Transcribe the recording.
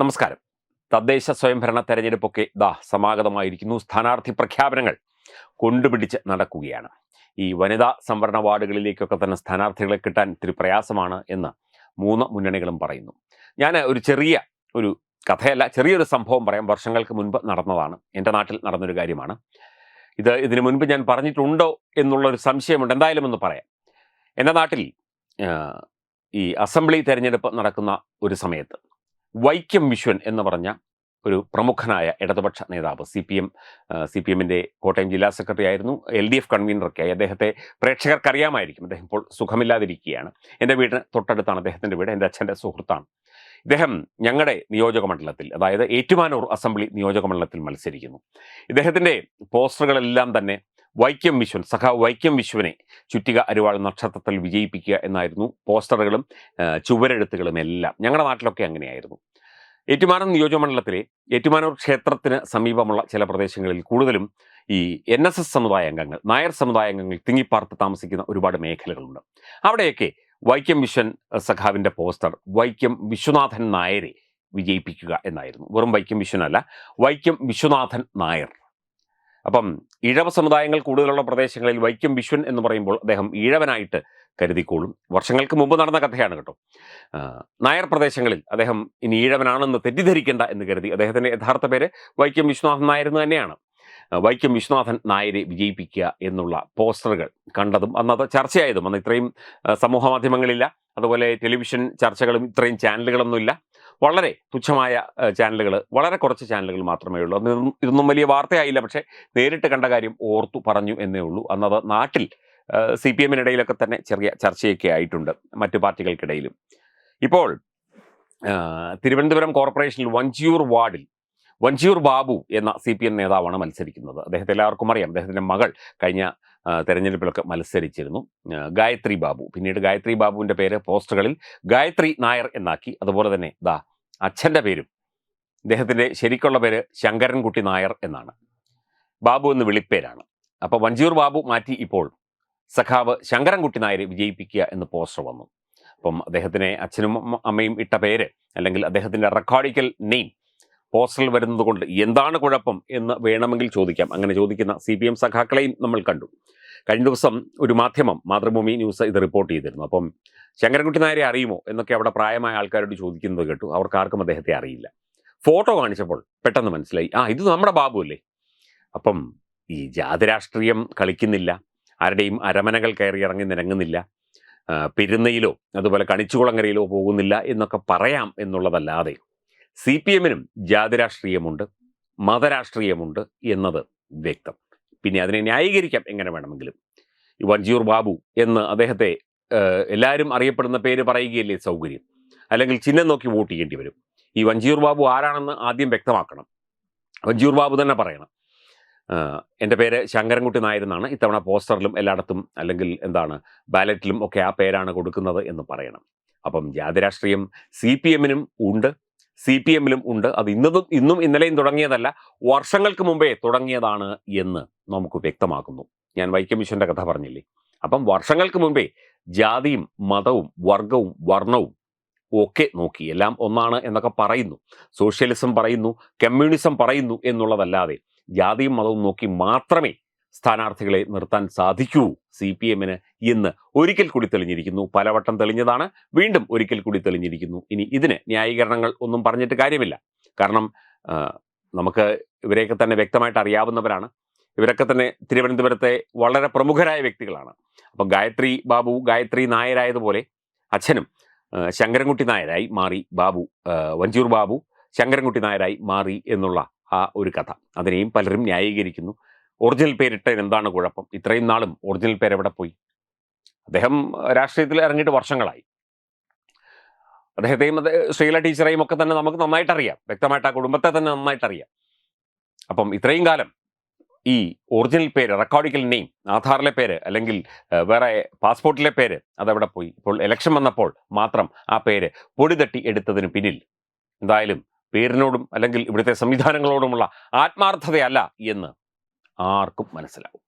നമസ്കാരം. തദ്ദേശ സ്വയംഭരണ തെരഞ്ഞെടുപ്പൊക്കെ ദാ സമാഗതമായിരിക്കുന്നു. സ്ഥാനാർത്ഥി പ്രഖ്യാപനങ്ങൾ കൊണ്ടുപിടിച്ച് നടക്കുകയാണ്. ഈ വനിതാ സംവരണ വാർഡുകളിലേക്കൊക്കെ തന്നെ സ്ഥാനാർത്ഥികളെ കിട്ടാൻ ഇത്തിരി പ്രയാസമാണ് എന്ന് മൂന്ന് മുന്നണികളും പറയുന്നു. ഞാൻ ഒരു ചെറിയ ഒരു കഥയല്ല ചെറിയൊരു സംഭവം പറയാം. വർഷങ്ങൾക്ക് മുൻപ് നടന്നതാണ്. എന്റെ നാട്ടിൽ നടന്നൊരു കാര്യമാണ്. ഇത് ഇതിനു മുൻപ് ഞാൻ പറഞ്ഞിട്ടുണ്ടോ എന്നുള്ളൊരു സംശയമുണ്ട്. എന്തായാലും ഒന്ന് പറയാം. എന്റെ നാട്ടിൽ ഈ അസംബ്ലി തെരഞ്ഞെടുപ്പ് നടക്കുന്ന ഒരു സമയത്ത് വൈക്കം വിശ്വൻ എന്ന് പറഞ്ഞ ഒരു പ്രമുഖനായ ഇടതുപക്ഷ നേതാവ്. C P M C P എമ്മിന്റെ കോട്ടയം ജില്ലാ സെക്രട്ടറി ആയിരുന്നു. എൽ ഡി എഫ് കൺവീനറൊക്കെയായി അദ്ദേഹത്തെ പ്രേക്ഷകർക്ക് അറിയാമായിരിക്കും അദ്ദേഹം ഇപ്പോൾ സുഖമില്ലാതിരിക്കുകയാണ്. എന്റെ വീടിന് തൊട്ടടുത്താണ് അദ്ദേഹത്തിന്റെ വീട്. എന്റെ അച്ഛന്റെ സുഹൃത്താണ്. ഇദ്ദേഹം ഞങ്ങളുടെ നിയോജക മണ്ഡലത്തിൽ അതായത് ഏറ്റുമാനൂർ അസംബ്ലി നിയോജക മണ്ഡലത്തിൽ മത്സരിക്കുന്നു. ഇദ്ദേഹത്തിന്റെ പോസ്റ്ററുകളെല്ലാം തന്നെ വൈക്കം വിശ്വൻ സഖാവ് വൈക്കം വിശ്വനെ ചുറ്റിക അരുവാൾ നക്ഷത്രത്തിൽ വിജയിപ്പിക്കുക എന്നായിരുന്നു പോസ്റ്ററുകളും ചുവരെഴുത്തുകളും എല്ലാം. ഞങ്ങളുടെ നാട്ടിലൊക്കെ അങ്ങനെയായിരുന്നു. ഏറ്റുമാനം നിയോജകമണ്ഡലത്തിലെ ഏറ്റുമാനൂർ ക്ഷേത്രത്തിന് സമീപമുള്ള ചില പ്രദേശങ്ങളിൽ കൂടുതലും ഈ എൻ എസ് എസ് സമുദായ അംഗങ്ങൾ നായർ സമുദായ അംഗങ്ങൾ തിങ്ങിപ്പാർത്ത് താമസിക്കുന്ന ഒരുപാട് മേഖലകളുണ്ട്. അവിടെയൊക്കെ വൈക്കം വിശ്വൻ സഖാവിന്റെ പോസ്റ്റർ വൈക്കം വിശ്വനാഥൻ നായരെ വിജയിപ്പിക്കുക എന്നായിരുന്നു. വെറും വൈക്കം വിശ്വനല്ല വൈക്കം വിശ്വനാഥൻ നായർ. അപ്പം ഇഴവ സമുദായങ്ങൾ കൂടുതലുള്ള പ്രദേശങ്ങളിൽ വൈക്കം വിശ്വൻ എന്ന് പറയുമ്പോൾ അദ്ദേഹം ഈഴവനായിട്ട് കരുതിക്കോളും. വർഷങ്ങൾക്ക് മുമ്പ് നടന്ന കഥയാണ് കേട്ടോ. നായർ പ്രദേശങ്ങളിൽ അദ്ദേഹം ഇനി ഈഴവനാണെന്ന് തെറ്റിദ്ധരിക്കേണ്ട എന്ന് കരുതി അദ്ദേഹത്തിന്റെ യഥാർത്ഥ പേര് വൈക്കം വിശ്വനാഥൻ നായർ എന്ന് തന്നെയാണ്. വൈക്കം വിശ്വനാഥൻ നായരെ വിജയിപ്പിക്കുക എന്നുള്ള പോസ്റ്ററുകൾ കണ്ടതും അന്നത് ചർച്ചയായതും. അന്ന് ഇത്രയും സമൂഹ മാധ്യമങ്ങളില്ല അതുപോലെ ടെലിവിഷൻ ചർച്ചകളും ഇത്രയും ചാനലുകളൊന്നുമില്ല. വളരെ തുച്ഛമായ ചാനലുകൾ വളരെ കുറച്ച് ചാനലുകൾ മാത്രമേ ഉള്ളൂ. അന്ന് ഇതൊന്നും- വലിയ വാർത്തയായില്ല. പക്ഷേ നേരിട്ട് കണ്ട കാര്യം ഓർത്തു പറഞ്ഞു എന്നേ ഉള്ളൂ. അന്നത് നാട്ടിൽ സി പി എമ്മിനിടയിലൊക്കെ തന്നെ ചെറിയ ചർച്ചയൊക്കെ ആയിട്ടുണ്ട് മറ്റു പാർട്ടികൾക്കിടയിലും. ഇപ്പോൾ തിരുവനന്തപുരം കോർപ്പറേഷനിൽ വഞ്ചിയൂർ വാർഡിൽ വഞ്ചിയൂർ ബാബു എന്ന സി പി എം നേതാവാണ് മത്സരിക്കുന്നത്. അദ്ദേഹത്തെ എല്ലാവർക്കും അറിയാം. അദ്ദേഹത്തിന്റെ മകൾ കഴിഞ്ഞ തെരഞ്ഞെടുപ്പിലൊക്കെ മത്സരിച്ചിരുന്നു. ഗായത്രി ബാബു. പിന്നീട് ഗായത്രി ബാബുവിന്റെ പേര് പോസ്റ്ററുകളിൽ ഗായത്രി നായർ എന്നാക്കി. അതുപോലെ തന്നെ ദാ അച്ഛന്റെ പേരും. ഇദ്ദേഹത്തിന്റെ ശരിക്കുള്ള പേര് ശങ്കരൻകുട്ടി നായർ എന്നാണ്. ബാബു എന്ന് വിളിപ്പേരാണ്. അപ്പോൾ വഞ്ചിയൂർ ബാബു മാറ്റി ഇപ്പോൾ സഖാവ് ശങ്കരൻകുട്ടി നായരെ വിജയിപ്പിക്കുക എന്ന് പോസ്റ്റർ വന്നു. അപ്പം അദ്ദേഹത്തിനെ അച്ഛനും അമ്മയും ഇട്ട പേര് അല്ലെങ്കിൽ അദ്ദേഹത്തിന്റെ റെക്കോർഡിക്കൽ നെയിം പോസ്റ്ററിൽ വരുന്നത് കൊണ്ട് എന്താണ് കുഴപ്പം എന്ന് വേണമെങ്കിൽ ചോദിക്കാം. അങ്ങനെ ചോദിക്കുന്ന സി പി എം സഖാക്കളെയും നമ്മൾ കണ്ടു. കഴിഞ്ഞ ദിവസം ഒരു മാധ്യമം മാതൃഭൂമി ന്യൂസ് ഇത് റിപ്പോർട്ട് ചെയ്തിരുന്നു. അപ്പം ശങ്കരൻകുട്ടി നായരെ അറിയുമോ എന്നൊക്കെ അവിടെ പ്രായമായ ആൾക്കാരോട് ചോദിക്കുന്നത് കേട്ടു. അവർക്ക് ആർക്കും അദ്ദേഹത്തെ അറിയില്ല. ഫോട്ടോ കാണിച്ചപ്പോൾ പെട്ടെന്ന് മനസ്സിലായി. ആ ഇത് നമ്മുടെ ബാബു അല്ലേ? അപ്പം ഈ ജാതി രാഷ്ട്രീയം കളിക്കുന്നില്ല. ആരുടെയും അരമനകൾ കയറി ഇറങ്ങി നിരങ്ങുന്നില്ല. പെരുന്നയിലോ അതുപോലെ കണിച്ചുകുളങ്ങരയിലോ പോകുന്നില്ല എന്നൊക്കെ പറയാം എന്നുള്ളതല്ലാതെ സി പി എമ്മിനും ജാതി രാഷ്ട്രീയമുണ്ട് മതരാഷ്ട്രീയമുണ്ട് എന്നത് വ്യക്തം. പിന്നെ അതിനെ ന്യായീകരിക്കാം എങ്ങനെ വേണമെങ്കിലും. വഞ്ചിയൂർ ബാബു എന്ന് അദ്ദേഹത്തെ എല്ലാവരും അറിയപ്പെടുന്ന പേര് പറയുകയല്ലേ സൗകര്യം? അല്ലെങ്കിൽ ചിഹ്നം നോക്കി വോട്ട് ചെയ്യേണ്ടി വരും. ഈ വഞ്ചിയൂർ ബാബു ആരാണെന്ന് ആദ്യം വ്യക്തമാക്കണം. വഞ്ചിയൂർ ബാബു തന്നെ പറയണം. എന്റെ പേര് ശങ്കരൻകുട്ടി നായർ എന്നാണ്. ഇത്തവണ പോസ്റ്ററിലും എല്ലായിടത്തും അല്ലെങ്കിൽ എന്താണ് ബാലറ്റിലും ഒക്കെ ആ പേരാണ് കൊടുക്കുന്നത് എന്ന് പറയണം. അപ്പം ജാതിരാഷ്ട്രീയം സി പി എമ്മിനും ഉണ്ട്. സി പി എമ്മിലും ഉണ്ട്. അത് ഇന്നതും ഇന്നും ഇന്നലെയും തുടങ്ങിയതല്ല വർഷങ്ങൾക്ക് മുമ്പേ തുടങ്ങിയതാണ് എന്ന് നമുക്ക് വ്യക്തമാക്കുന്നു. ഞാൻ വൈക്കം മിഷന്റെ കഥ പറഞ്ഞില്ലേ? അപ്പം വർഷങ്ങൾക്ക് മുമ്പേ ജാതിയും മതവും വർഗവും വർണവും ഒക്കെ നോക്കി എല്ലാം ഒന്നാണ് എന്നൊക്കെ പറയുന്നു. സോഷ്യലിസം പറയുന്നു കമ്മ്യൂണിസം പറയുന്നു എന്നുള്ളതല്ലാതെ ജാതിയും മതവും നോക്കി മാത്രമേ സ്ഥാനാർത്ഥികളെ നിർത്താൻ സാധിക്കൂ. സി പി എമ്മിന് ഇന്ന് ഒരിക്കൽ കൂടി തെളിഞ്ഞിരിക്കുന്നു. പലവട്ടം തെളിഞ്ഞതാണ്. വീണ്ടും ഒരിക്കൽ കൂടി തെളിഞ്ഞിരിക്കുന്നു. ഇനി ഇതിന് ന്യായീകരണങ്ങൾ ഒന്നും പറഞ്ഞിട്ട് കാര്യമില്ല. കാരണം നമുക്ക് ഇവരെയൊക്കെ തന്നെ വ്യക്തമായിട്ട് അറിയാവുന്നവരാണ്. ഇവരൊക്കെ തന്നെ തിരുവനന്തപുരത്തെ വളരെ പ്രമുഖരായ വ്യക്തികളാണ്. അപ്പം ഗായത്രി ബാബു ഗായത്രി നായരായതുപോലെ അച്ഛനും ശങ്കരൻകുട്ടി നായരായി മാറി ബാബു വഞ്ചൂർ ബാബു ശങ്കരൻകുട്ടി നായരായി മാറി എന്നുള്ള ആ ഒരു കഥ. അതിനെയും പലരും ന്യായീകരിക്കുന്നു. ഒറിജിനൽ പേരിട്ടതിന് എന്താണ് കുഴപ്പം? ഇത്രയും നാളും ഒറിജിനൽ പേര് എവിടെ പോയി? അദ്ദേഹം രാഷ്ട്രീയത്തിൽ ഇറങ്ങിയിട്ട് വർഷങ്ങളായി. അദ്ദേഹത്തെയും ശ്രീല ടീച്ചറെയും ഒക്കെ തന്നെ നമുക്ക് നന്നായിട്ട് അറിയാം വ്യക്തമായിട്ട് ആ കുടുംബത്തെ തന്നെ നന്നായിട്ട് അറിയാം അപ്പം ഇത്രയും കാലം ഈ ഒറിജിനൽ പേര് റെക്കോർഡിക്കൽ നെയിം ആധാറിലെ പേര് അല്ലെങ്കിൽ വേറെ പാസ്പോർട്ടിലെ പേര് അതെവിടെ പോയി? ഇപ്പോൾ ഇലക്ഷൻ വന്നപ്പോൾ മാത്രം ആ പേര് പൊടി തട്ടി എടുത്തതിന് പിന്നിൽ എന്തായാലും പേരിനോടും അല്ലെങ്കിൽ ഇവിടുത്തെ സംവിധാനങ്ങളോടുമുള്ള ആത്മാർത്ഥതയല്ല എന്ന് ആർക്കും മനസ്സിലാവും.